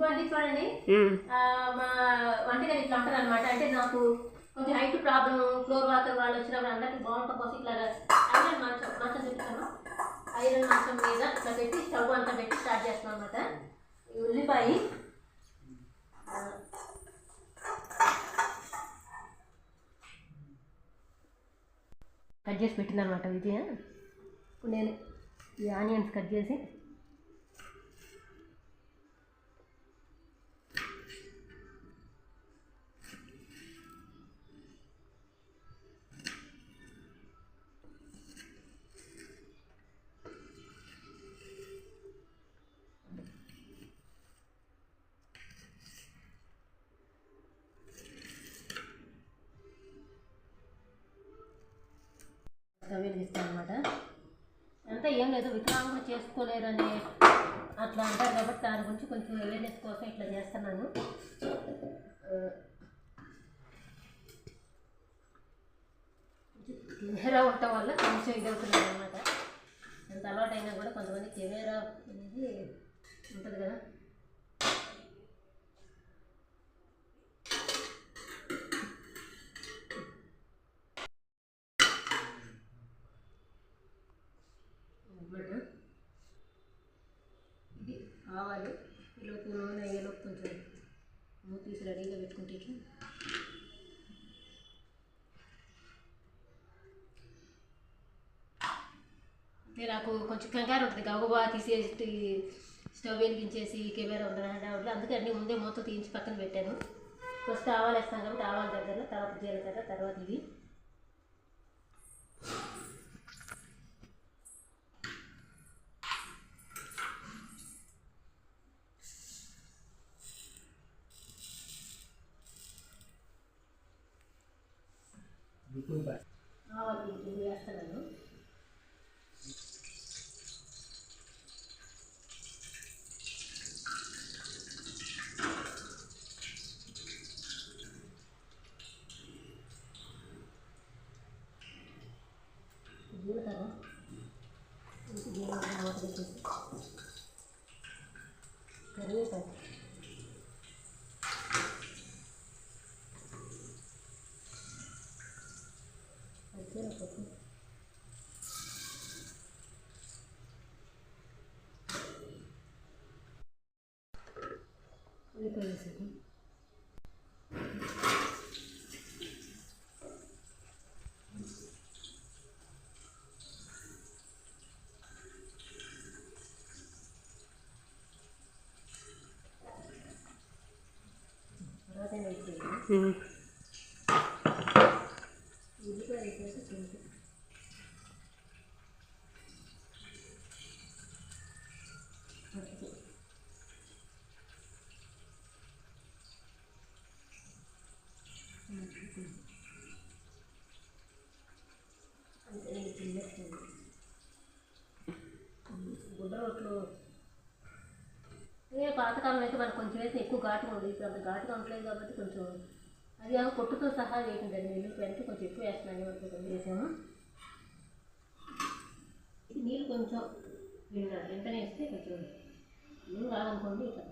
ఇదిగోండి చూడండి. ఉమ్. ఆ, మా వంటగది ఇట్లా ఉంటుంది అనమాట అంటే నాకు కొంచెం హైట్ ప్రాబ్లం ఫ్లోర్ వాటర్ వాళ్ళు వచ్చినప్పుడు అందరికి బాగుంటుంది కోసం ఇట్లా ఐరన్ మంచం మంచం చెప్తాను ఐరన్ మంచం మీద ఇట్లా పెట్టి స్టవ్ అంతా పెట్టి స్టార్ట్ చేస్తాం అనమాట ఉల్లిపాయ. కట్ చేసి పెట్టిందనమాట విజయ. ఇప్పుడు నేను ఈ ఆనియన్స్ కట్ చేసి స్టవ్ వెలిగిస్తాను అనమాట అంతా ఏం లేదు వికలాంగులు చేసుకోలేరని అట్లా అంటారు కాబట్టి దాని గురించి కొంచెం అవేర్నెస్ కోసం ఇట్లా చేస్తున్నాను. కెమెరా ఉండటం వల్ల కొంచెం ఇది అవుతుంది అనమాట ఎంత అలవాటైనా కూడా కొంతమంది కెమెరా అనేది ఉంటుంది కదా అన్నమాట ఇది ఆవాలు ఈలోపు నూనె అయ్యేలోపు కొంచెం మూత తీసి రెడీగా పెట్టుకుంటే నాకు కొంచెం కంగారు ఉంటుంది. గబగబా తీసేసి స్టవ్ వెలిగించేసి కెమెరా ఉందని డౌట్లో అందుకే అన్నీ ముందే మూత తీయించి పక్కన పెట్టాను. ఫస్ట్ ఆవాలు వేస్తాను కాబట్టి ఆవాల దగ్గర తర్వాత జీలకర్ర తర్వాత ఇది. వేస్తున్నాను జీలకర్ర జీలకర్ర మూత ఉల్లిపాయ వేసాను తర్వాత వేసేది ఉమ్. ఉల్లిపాయ వేసేసి కొంచెం పసుపు. అంతే ఇది తినేస్తుంది. గుడ్డ రొట్లు ఏ పాతకాలం అయితే మనకు కొంచెం వేసి ఎక్కువ ఘాటుగా ఉంది ఇప్పుడు అంత ఘాటుగా ఉండలేదు కాబట్టి కొంచెం అది ఆ పొట్టుతో సహా వేసిందండి. నీళ్ళు వెంటనే కొంచెం ఎక్కువ వేస్తున్నాను మనకు కొంచెం వేసాము. ఇది నీళ్ళు కొంచెం వెంటనే వేస్తే కొంచెం నీళ్ళు రాదనుకోండి ఇట్లా.